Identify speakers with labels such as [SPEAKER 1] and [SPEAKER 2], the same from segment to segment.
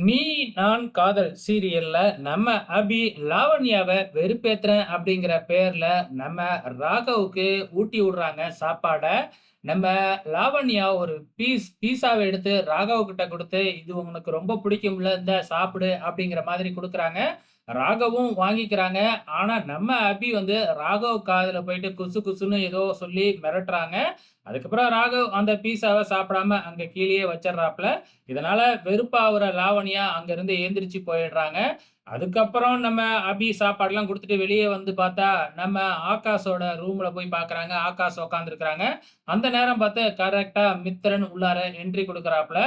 [SPEAKER 1] நீ நான் காதல் சீரியல்ல நம்ம அபி லாவண்யாவை வெறுப்பேத்துறேன் அப்படிங்கிற பேர்ல நம்ம ராகவுக்கு ஊட்டி விடுறாங்க சாப்பாட. நம்ம லாவண்யா ஒரு பீஸ் பீஸாவை எடுத்து ராகவ் கிட்ட கொடுத்து இது உனக்கு ரொம்ப பிடிக்கும்ல இந்த சாப்பிடு அப்படிங்கிற மாதிரி கொடுக்குறாங்க. ராகவும் வாங்கிக்கிறாங்க. ஆனா நம்ம அபி வந்து ராகவ் காதில் போயிட்டு குசு குசுன்னு ஏதோ சொல்லி மிரட்டுறாங்க. அதுக்கப்புறம் ராகவ் அந்த பீஸாவை சாப்பிடாம அங்க கீழேயே வச்சிடுறாப்புல. இதனால வெறுப்பாகிற லாவண்யா அங்கிருந்து எந்திரிச்சு போயிடுறாங்க. அதுக்கப்புறம் நம்ம அபி சாப்பாடுலாம் கொடுத்துட்டு வெளியே வந்து பார்த்தா நம்ம ஆகாஷோட ரூம்ல போய் பார்க்குறாங்க ஆகாஷ் உட்காந்துருக்குறாங்க அந்த நேரம் பார்த்து கரெக்டாக மித்திரன் உள்ளார என்ட்ரி கொடுக்குறாப்புல.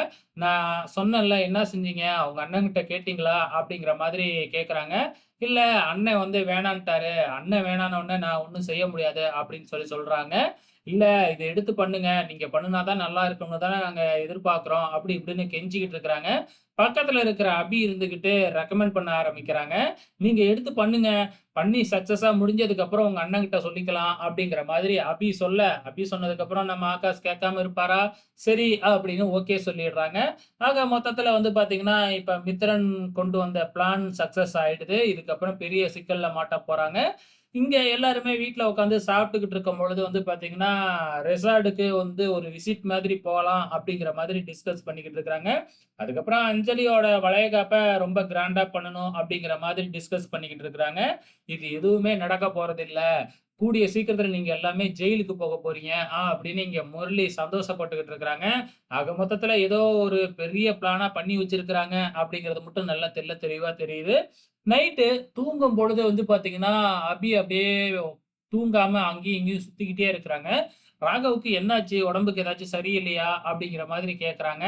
[SPEAKER 1] நான் சொன்னேன்ல என்ன செஞ்சீங்க? அவங்க அண்ணன்கிட்ட கேட்டிங்களா? அப்படிங்கிற மாதிரி கேட்குறாங்க இல்ல அண்ணன் வந்து வேணான்ட்டாரு. அண்ணன் வேணான உடனே நான் ஒன்றும் செய்ய முடியாது அப்படின்னு சொல்லி சொல்றாங்க. இல்ல இதை எடுத்து பண்ணுங்க. நீங்க பண்ணுனாதான் நல்லா இருக்கும்னு தானே நாங்க எதிர்பார்க்கிறோம். அப்படி இப்படின்னு கெஞ்சிக்கிட்டு இருக்கிறாங்க. பக்கத்துல இருக்கிற அபி இருந்துகிட்டு ரெக்கமெண்ட் பண்ண ஆரம்பிக்கிறாங்க. நீங்க எடுத்து பண்ணுங்க. பண்ணி சக்சஸா முடிஞ்சதுக்கு அப்புறம் உங்க அண்ணன் கிட்ட சொல்லிக்கலாம் அப்படிங்கிற மாதிரி அபி சொல்ல. அபி சொன்னதுக்கு அப்புறம் நம்ம ஆகாஷ் கேட்காம இருப்பாரா? சரி அப்படின்னு ஓகே சொல்லிடுறாங்க. ஆக மொத்தத்துல வந்து பாத்தீங்கன்னா இப்ப மித்திரன் கொண்டு வந்த பிளான் சக்சஸ் ஆயிடுது. இதுக்கப்புறம் பெரிய சிக்கல்ல மாட்ட போறாங்க. இங்க எல்லாருமே வீட்ல உட்காந்து சாப்பிட்டுக்கிட்டு இருக்கும் பொழுது வந்து பாத்தீங்கன்னா ரெசார்டுக்கு வந்து ஒரு விசிட் மாதிரி போகலாம் அப்படிங்கிற மாதிரி டிஸ்கஸ் பண்ணிக்கிட்டு இருக்கிறாங்க. அதுக்கப்புறம் அஞ்சலியோட வளையகாப்பை ரொம்ப கிராண்டா பண்ணணும் அப்படிங்கிற மாதிரி டிஸ்கஸ் பண்ணிக்கிட்டு இருக்கிறாங்க. இது எதுவுமே நடக்க போறது இல்ல கூடிய சீக்கிரத்தில் நீங்கள் எல்லாமே ஜெயிலுக்கு போக போறீங்க. ஆ அப்படின்னு இங்கே முரளி சந்தோஷப்பட்டுக்கிட்டு இருக்கிறாங்க. ஆக மொத்தத்தில் ஏதோ ஒரு பெரிய பிளானாக பண்ணி வச்சிருக்கிறாங்க அப்படிங்கிறது மட்டும் நல்லா தெள்ள தெளிவாக தெரியுது. நைட்டு தூங்கும் பொழுது வந்து பார்த்தீங்கன்னா அபி அப்படியே தூங்காம அங்கேயும் இங்கேயும் சுத்திக்கிட்டே இருக்கிறாங்க. ராகவுக்கு என்னாச்சு? உடம்புக்கு ஏதாச்சும் சரியில்லையா? அப்படிங்கிற மாதிரி கேட்குறாங்க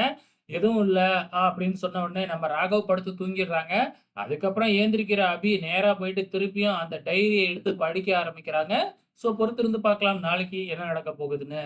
[SPEAKER 1] எதுவும் இல்லை அப்படின்னு சொன்ன உடனே நம்ம ராகவ் படுத்து தூங்கிடுறாங்க. அதுக்கப்புறம் ஏந்திரிக்கிற அபி நேரா போயிட்டு திருப்பியும் அந்த டைரியை எடுத்து படிக்க ஆரம்பிக்கிறாங்க. ஸோ பொறுத்திருந்து பார்க்கலாம் நாளைக்கு என்ன நடக்க போகுதுன்னு.